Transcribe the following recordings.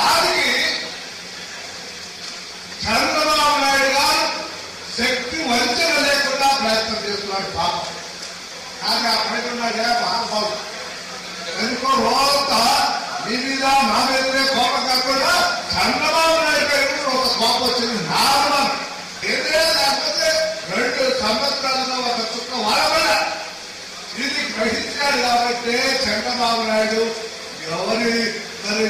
దానికి చంద్రబాబు నాయుడు గారు శక్తి వంచన లేకుండా ప్రయత్నం చేస్తున్నాడు పాప. కానీ ఆ పైన మహాబాబు ఎందుకో రోజంతా మీ మీద మా మీదనే కోపం కాకుండా చంద్రబాబు నాయుడు గారి కూడా ఒక కోపం వచ్చింది. నార్మల్. ఏదే లేకపోతే రెండు సంవత్సరాలుగా ఒక చుక్క వాడబడ ఇది గ్రహించాడు కాబట్టి చంద్రబాబు నాయుడు ఎవరి మరి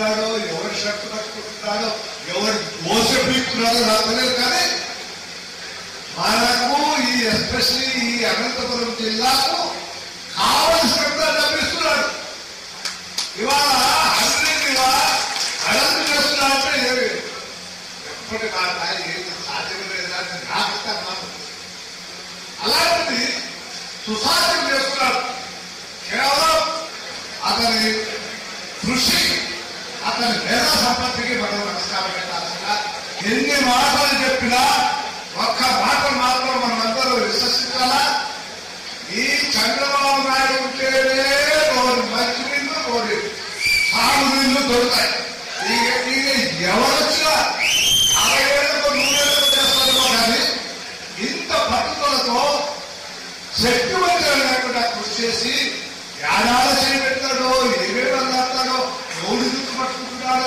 జోబులో ఎవరు షర్ట్ కట్టుకుంటున్నాడో ఎవరు దోశ పీక్కున్నాడో నాకు తెలియదు కానీ మనకు ఈ ఎస్పెషలీ ఈ అనంతపురం జిల్లాకు కావలసినంత డబ్బిస్తున్నాడు. ఇవాళ అన్నింటి ఇవాళ అడంత చేస్తున్నాడంటే ఏమి? ఎప్పటి మాట ఏది సాధ్యం లేదా నాకు అలాంటిది సుసాధ్యం చేస్తున్నాడు. కేవలం అతని కృషి అతని పేద సంపత్తికి మనం నమస్కారం పెట్టాల్సిన ఎన్ని మాటలు చెప్పినా ఒక్క మాట మాత్రం మనమందరూ విశ్వసించాలా? ఈ చంద్రబాబు నాయుడు ఉంటేనే రోడ్డు మంచినీళ్ళు నీళ్ళు రోడ్డు సాగు నీళ్ళు దొరుకుతాయి. ఇక ఇక ఎవరొచ్చినా అరవై ఏళ్ళకు నూరేళ్ళకు చేస్తారేమో కానీ ఇంత పట్టుదలతో శక్తి వంచన లేకుండా కృషి చేసి యాదాల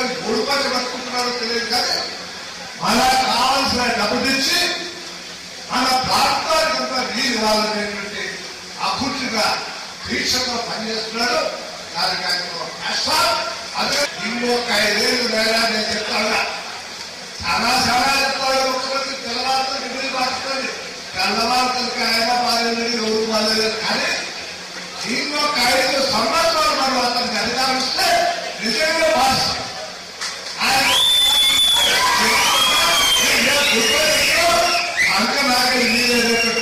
పట్టుకుంటున్నాడో ఎవడు పచ్చి తెలియదు కానీ మనకు కావాల్సిన డబ్బు తెచ్చి మన ప్రాంతానికి అంతా నీరు ఇవ్వాలనేటువంటి అకుట్టుగా దీక్షతో పనిచేస్తున్నాడు. దానికి ఆయన కష్టం అదే ఇంకొక ఐదేళ్ళు వేలా నేను చెప్తాను. చాలా చాలా చెప్తాడు ముఖ్యమంత్రి తెల్లవారుతో డిగ్రీ మార్చుకోండి తెల్లవారుతలకి ఆయన బాగాలేదు ఎవరు బాధలేదు కానీ ఇంకొక ఐదు సంవత్సరాలు మనం అతనికి అధికారం ఇస్తే నిజంగా భాష ఆయన అంక నాకే నీరేటువంటి